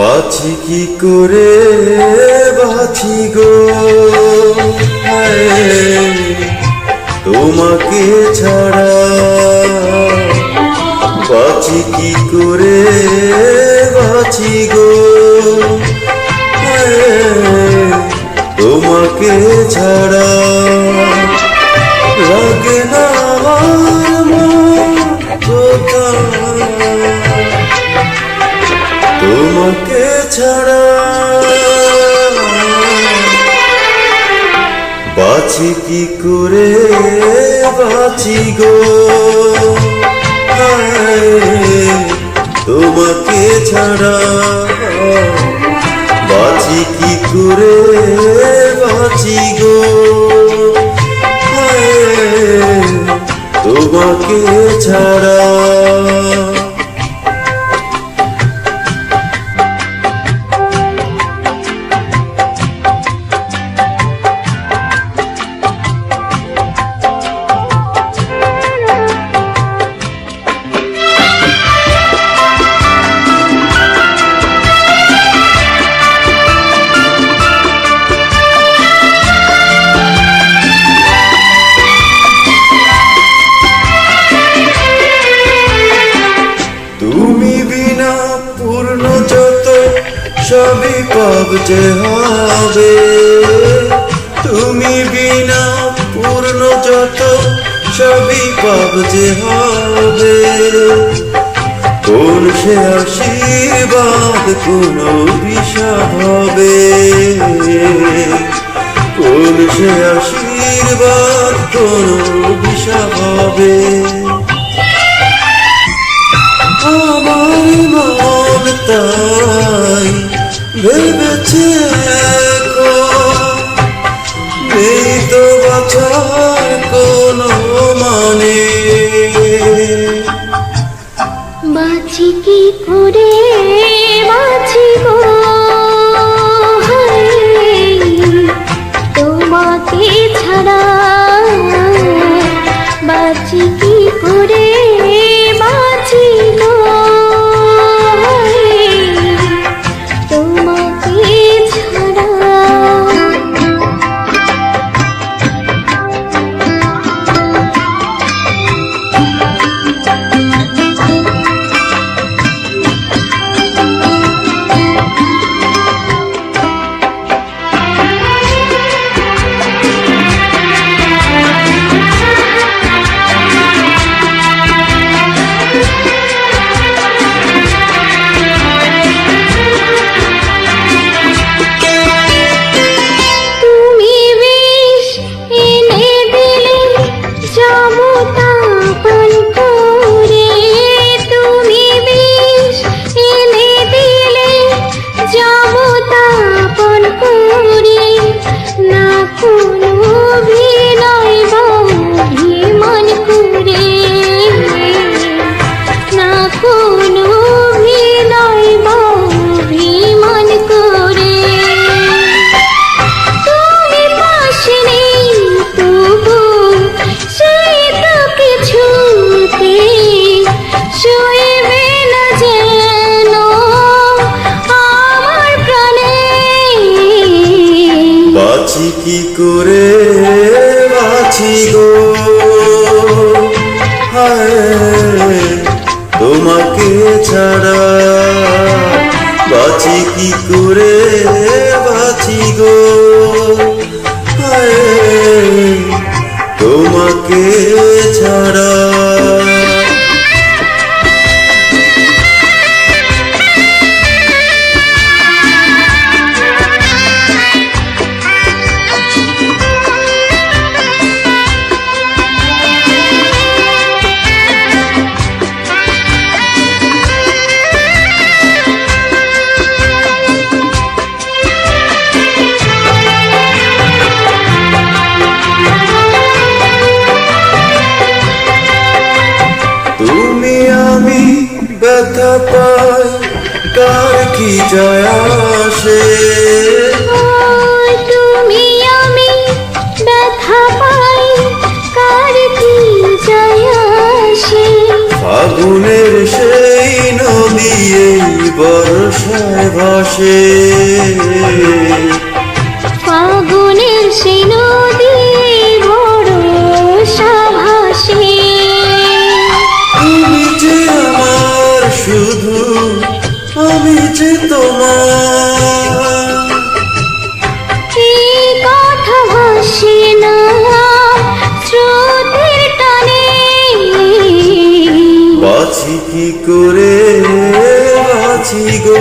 বাছি কি করে? বাছি গো। তোমাকে ছাড়া বাছি কি করে? বাছি গো। তোমাকে ছাড়া লাগে না ছাড়া। বাঁচি কি করে? বাঁচি গো। তোমাকে ছাড়া। বাঁচি কি করে? বাঁচি গো। তোমাকে ছাড়া। সবই যে হবে, তুমি বিনা পূর্ণ যত সবই যে হবে। কোন সে আশীর্বাদ কোন বিষয় হবে? কোন সে আশীর্বাদ কোন বিষয় হবে? আমার মন তাই ভেবেছে নেই তো বাঁচার Mom! বাঁচি কি করে? বাঁচি গো। হায় তোমাকে ছাড়া বাঁচি কি করে? ব্যথা পাই কার কি যায় আসে? ওই তুমি আমি ব্যথা পাই কার কি যায় আসে? ফাগুনের সেই নদী বর্ষায় ভাসে। বাছি কি করে বাছি গো?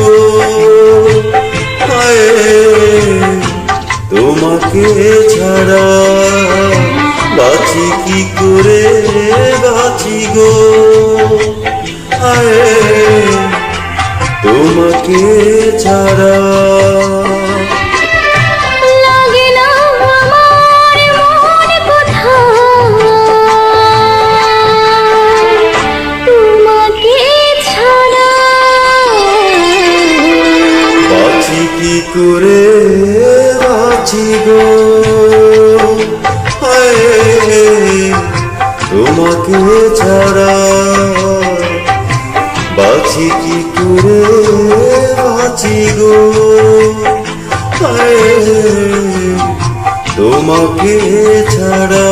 তোমাকে ছাড়া বাছি কি করে বাছি গো? হায় তোমাকে ছাড়া। কি করে? গো। তোমাকে ছাড়া। বাছি কি করে আছি গো? তোমাকে ছাড়া